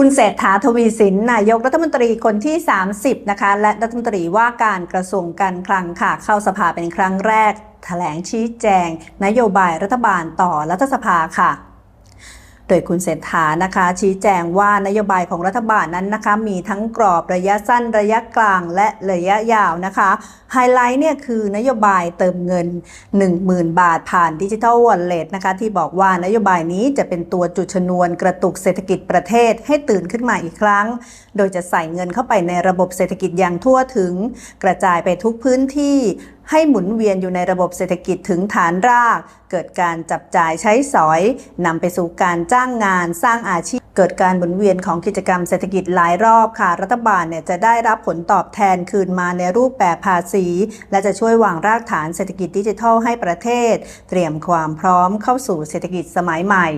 คุณเศรษฐาทวีสินนายกรัฐมนตรีคนที่ 30 นะคะ และรัฐมนตรีว่าการกระทรวงการคลังค่ะ เข้าสภาเป็นครั้งแรกแถลงชี้แจง นโยบายรัฐบาลต่อรัฐสภาค่ะ โดยคุณเศรษฐานะคะ ชี้แจงว่านโยบายของรัฐบาลนั้นนะคะ มีทั้งกรอบระยะสั้นระยะกลางและระยะยาวนะคะ ไฮไลท์เนี่ยคือนโยบายเติมเงิน 10,000 บาทผ่านดิจิทัลวอลเล็ตนะคะที่บอกว่านโยบายนี้จะเป็นตัวจุดชนวนกระตุกเศรษฐกิจประเทศให้ตื่นขึ้นมาอีกครั้ง โดยจะใส่เงินเข้าไปในระบบเศรษฐกิจอย่างทั่วถึง กระจายไปทุกพื้นที่ ให้หมุนเวียนอยู่ในระบบเศรษฐกิจถึงฐานราก เกิดการจับจ่ายใช้สอยนำไปสู่การจ้างงานสร้างอาชีพเกิดการหมุนเวียนของกิจกรรมเศรษฐกิจหลายรอบค่ะ รัฐบาลเนี่ยจะได้รับผลตอบแทนคืนมาในรูปแบบภาษี และจะช่วยวางรากฐานเศรษฐกิจดิจิทัลให้ประเทศ เตรียมความพร้อมเข้าสู่เศรษฐกิจสมัยใหม่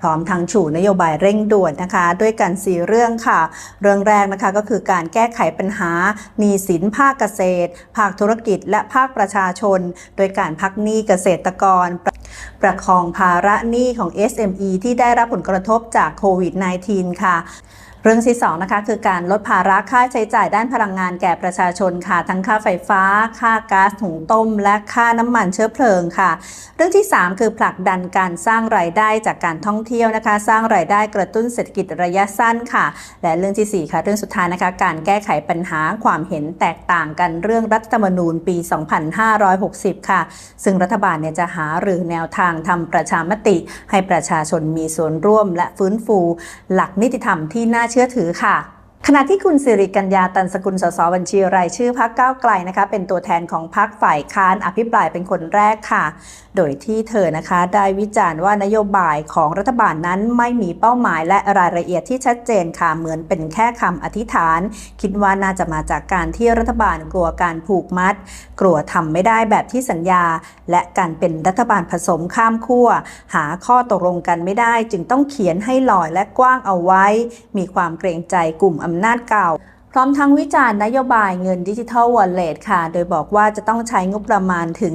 พร้อมทั้งชูนโยบายเร่งด่วนนะคะ ด้วยกัน 4 เรื่องค่ะ เรื่องแรกนะคะก็คือการแก้ไขปัญหาหนี้สินภาคเกษตร ภาคธุรกิจ และภาคประชาชน โดยการพักหนี้เกษตรกรประประคองภาระหนี้ของ SME ที่ได้รับผลกระทบจากโควิด -19 ค่ะ เรื่องที่2นะคะคือการลดภาระค่าใช้จ่ายด้านพลังงานแก่ประชาชนค่ะ ทั้งค่าไฟฟ้า ค่าก๊าซหุงต้ม และค่าน้ำมันเชื้อเพลิงค่ะ เรื่องที่ 3 คือผลักดันการสร้างรายได้จากการท่องเที่ยวนะคะ สร้างรายได้กระตุ้นเศรษฐกิจระยะสั้นค่ะ และเรื่องทีสี่4 ค่ะ เรื่องสุดท้ายนะคะ การแก้ไขปัญหาความเห็นแตกต่างกันเรื่องรัฐธรรมนูญปี 2560 ค่ะ ซึ่งรัฐบาลเนี่ยจะหาหรือแนวทางทำประชามติ ให้ประชาชนมีส่วนร่วม และฟื้นฟู หลักนิติธรรมที่น่าเชื่อถือค่ะ ขณะที่คุณสิริกัญญาตันสกุลสสบัญชีรายชื่อพักก้าวไกลนะคะ เป็นตัวแทนของพักฝ่ายค้านอภิปรายเป็นคนแรกค่ะ โดยที่เธอนะคะได้วิจารณ์ว่านโยบายของรัฐบาลนั้นไม่มีเป้าหมายและรายละเอียดที่ชัดเจนค่ะเหมือนเป็นแค่คำอธิษฐาน คิดว่าน่าจะมาจากการที่รัฐบาลกลัวการผูกมัด กลัวทำไม่ได้แบบที่สัญญา และการเป็นรัฐบาลผสมข้ามขั้วหาข้อตกลงกันไม่ได้ จึงต้องเขียนให้ลอยและกว้างเอาไว้ มีความเกรงใจกลุ่มอำนาจเก่า พร้อมทั้งวิจารณ์นโยบายเงินดิจิทัลวอลเล็ตค่ะ โดยบอกว่าจะต้องใช้งบประมาณถึง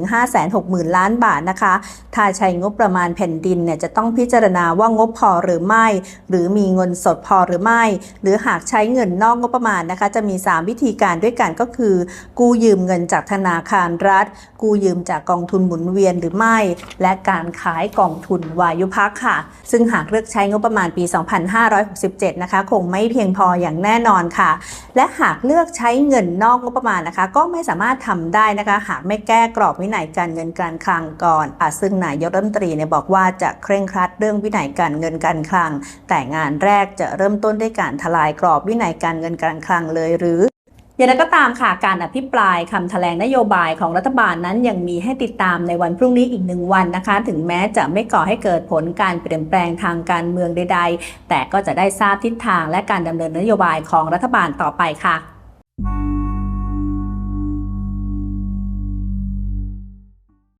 560,000 ล้านบาทนะคะ ถ้าใช้งบประมาณแผ่นดินเนี่ยจะต้องพิจารณาว่างบพอหรือไม่ หรือมีเงินสดพอหรือไม่ หรือหากใช้เงินนอกงบประมาณนะคะ จะมี 3 วิธีการด้วยกันก็คือ กู้ยืมเงินจากธนาคารรัฐ กู้ยืมจากกองทุนหมุนเวียนหรือไม่ และการขายกองทุนวายุพักค่ะ ซึ่งหากเลือกใช้งบประมาณปี 2567 นะคะ คงไม่เพียงพออย่างแน่นอนค่ะ และหากเลือกใช้เงินนอกงบประมาณนะคะ ก็ไม่สามารถทำได้นะคะ หากไม่แก้กรอบวินัยการเงินการคลังก่อนอซึ่งนายกรัฐมนตรีเนี่ยบอกว่าจะเคร่งครัดเรื่องวินัยการเงินการคลัง แต่งานแรกจะเริ่มต้นด้วยการทลายกรอบวินัยการเงินการคลังเลยหรือ อย่างไรก็ตามค่ะการอภิปรายคำแถลงนโยบายของรัฐบาลนั้นยังมีให้ติดตามในวันพรุ่งนี้อีกหนึ่งวันนะคะ ถึงแม้จะไม่ก่อให้เกิดผลการเปลี่ยนแปลงทางการเมืองใด ๆ แต่ก็จะได้ทราบทิศทางและการดำเนินนโยบายของรัฐบาลต่อไปค่ะ